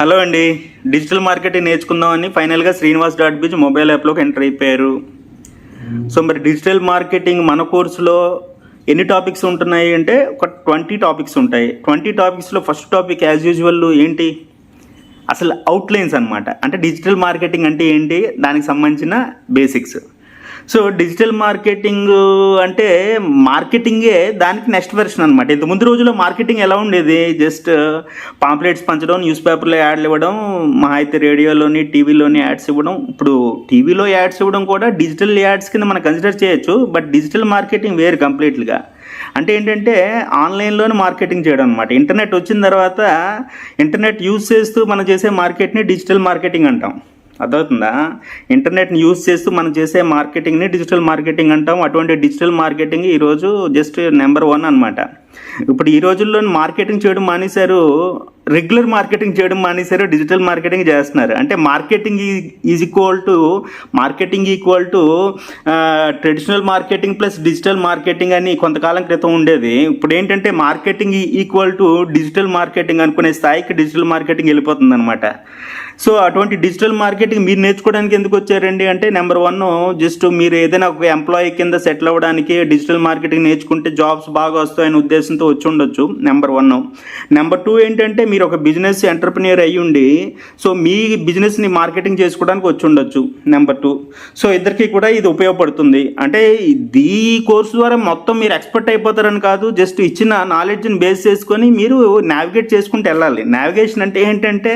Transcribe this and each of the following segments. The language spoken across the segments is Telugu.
హలో అండి డిజిటల్ మార్కెటింగ్ నేర్చుకుందామని ఫైనల్గా శ్రీనివాస్ డాట్ బీచ్ మొబైల్ యాప్లోకి ఎంటర్ అయిపోయారు. సో మరి డిజిటల్ మార్కెటింగ్ మన కోర్సులో ఎన్ని టాపిక్స్ ఉంటున్నాయి అంటే ఒక ట్వంటీ టాపిక్స్ ఉంటాయి. ట్వంటీ టాపిక్స్లో ఫస్ట్ టాపిక్ యాజ్ యూజువల్ ఏంటి? అసలు అవుట్లైన్స్ అనమాట అంటే డిజిటల్ మార్కెటింగ్ అంటే ఏంటి? దానికి సంబంధించిన బేసిక్స్. సో డిజిటల్ మార్కెటింగ్ అంటే మార్కెటింగే దానికి నెక్స్ట్ వెర్షన్ అనమాట ఇంత ముందు రోజుల్లో మార్కెటింగ్ ఎలా ఉండేది? జస్ట్ పాంప్లెట్స్ పంచడం న్యూస్ పేపర్లో యాడ్లు ఇవ్వడం మా అయితే రేడియోలోని టీవీలోని యాడ్స్ ఇవ్వడం ఇప్పుడు టీవీలో యాడ్స్ ఇవ్వడం కూడా డిజిటల్ యాడ్స్ కింద మనం కన్సిడర్ చేయొచ్చు బట్ డిజిటల్ మార్కెటింగ్ వేరు కంప్లీట్గా. అంటే ఏంటంటే ఆన్లైన్లోనే మార్కెటింగ్ చేయడం అనమాట ఇంటర్నెట్ వచ్చిన తర్వాత ఇంటర్నెట్ యూజ్ చేస్తూ మనం చేసే మార్కెట్ని డిజిటల్ మార్కెటింగ్ అంటాం. అర్థమవుతుందా? ఇంటర్నెట్ని యూజ్ చేస్తూ మనం చేసే మార్కెటింగ్ని డిజిటల్ మార్కెటింగ్ అంటాం. అటువంటి డిజిటల్ మార్కెటింగ్ ఈరోజు జస్ట్ నెంబర్ వన్ అనమాట ఇప్పుడు ఈ రోజుల్లో మార్కెటింగ్ చేయడం మానేశారు రెగ్యులర్ మార్కెటింగ్ చేయడం మానేశారు డిజిటల్ మార్కెటింగ్ చేస్తున్నారు. అంటే marketing is equal to marketing equal to traditional marketing plus digital marketing అని కొంతకాలం క్రితం ఉండేది. ఇప్పుడు ఏంటంటే marketing equal to digital marketing అనుకునే స్థాయికి డిజిటల్ మార్కెటింగ్ వెళ్ళిపోతుంది అనమాట సో అటువంటి డిజిటల్ మార్కెటింగ్ మీరు నేర్చుకోవడానికి ఎందుకు వచ్చారండి? అంటే నెంబర్ వన్ జస్ట్ మీరు ఏదైనా ఒక ఎంప్లాయీ కింద సెటిల్ అవ్వడానికి డిజిటల్ మార్కెటింగ్ నేర్చుకుంటే జాబ్స్ బాగా వస్తాయనే ఉద్దేశంతో వచ్చి ఉండొచ్చు నెంబర్ వన్ నెంబర్ టూ ఏంటంటే మీరు ఒక బిజినెస్ ఎంటర్ప్రినియర్ అయ్యి ఉండి సో మీ బిజినెస్ని మార్కెటింగ్ చేసుకోవడానికి వచ్చి ఉండొచ్చు నెంబర్ టూ సో ఇద్దరికి కూడా ఇది ఉపయోగపడుతుంది. అంటే ఈ కోర్సు ద్వారా మొత్తం మీరు ఎక్స్పర్ట్ అయిపోతారని కాదు జస్ట్ ఇచ్చిన నాలెడ్జ్ని బేస్ చేసుకొని మీరు నావిగేట్ చేసుకుంటూ వెళ్ళాలి. నావిగేషన్ అంటే ఏంటంటే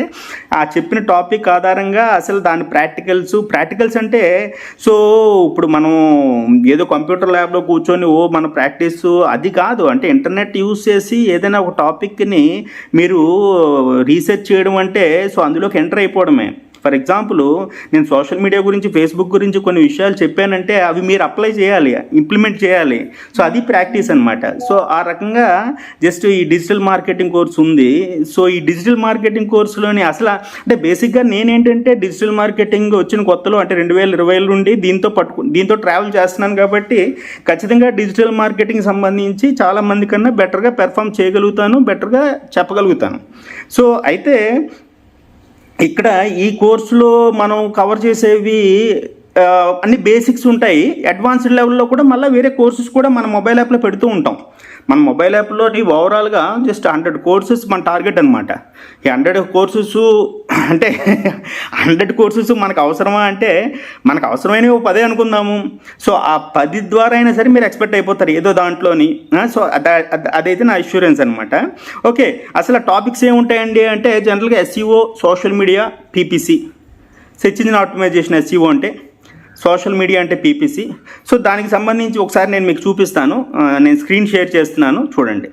ఆ చెప్పిన టాపిక్ ఆధారంగా అసలు దాని ప్రాక్టికల్స్ ప్రాక్టికల్స్ అంటే సో ఇప్పుడు మనం ఏదో కంప్యూటర్ ల్యాబ్లో కూర్చొని ఓ మన ప్రాక్టీస్ అది కాదు. అంటే ఇంటర్నెట్ యూస్ చేసి ఏదైనా ఒక టాపిక్ని మీరు రీసెర్చ్ చేయడం అంటే సో అందులోకి ఎంటర్ అయిపోవడమే. ఫర్ ఎగ్జాంపుల్ నేను సోషల్ మీడియా గురించి ఫేస్బుక్ గురించి కొన్ని విషయాలు చెప్పానంటే అవి మీరు అప్లై చేయాలి ఇంప్లిమెంట్ చేయాలి. సో అది ప్రాక్టీస్ అనమాట సో ఆ రకంగా జస్ట్ ఈ డిజిటల్ మార్కెటింగ్ కోర్స్ ఉంది. సో ఈ డిజిటల్ మార్కెటింగ్ కోర్సులోని అసలు అంటే బేసిక్గా నేనేంటంటే డిజిటల్ మార్కెటింగ్ వచ్చిన కొత్తలో అంటే రెండు వేల ఇరవై నుండి దీంతో పట్టుకు దీంతో ట్రావెల్ చేస్తున్నాను కాబట్టి ఖచ్చితంగా డిజిటల్ మార్కెటింగ్ సంబంధించి చాలా మంది కన్నా బెటర్గా పెర్ఫామ్ చేయగలుగుతాను బెటర్గా చెప్పగలుగుతాను. సో అయితే ఇక్కడ ఈ కోర్సులో మనం కవర్ చేసేవి అన్ని బేసిక్స్ ఉంటాయి. అడ్వాన్స్డ్ లెవెల్లో కూడా మళ్ళీ వేరే కోర్సెస్ కూడా మన మొబైల్ యాప్లో పెడుతూ ఉంటాం. మన మొబైల్ యాప్లోని ఓవరాల్గా జస్ట్ హండ్రెడ్ కోర్సెస్ మన టార్గెట్ అనమాట ఈ హండ్రెడ్ కోర్సెస్ అంటే హండ్రెడ్ కోర్సెస్ మనకు అవసరమా అంటే మనకు అవసరమైనవి ఓ పదే అనుకుందాము. సో ఆ పది ద్వారా అయినా సరే మీరు ఎక్స్పెక్ట్ అయిపోతారు ఏదో దాంట్లోని. సో అదైతే నా అష్యూరెన్స్ అనమాట ఓకే అసలు ఆ టాపిక్స్ ఏముంటాయండి అంటే జనరల్గా SEO social media PPC. Search engine optimisation SEO అంటే సోషల్ మీడియా అంటే పీపీసీ. సో దానికి సంబంధించి ఒకసారి నేను మీకు చూపిస్తాను. నేను స్క్రీన్ షేర్ చేస్తున్నాను. చూడండి.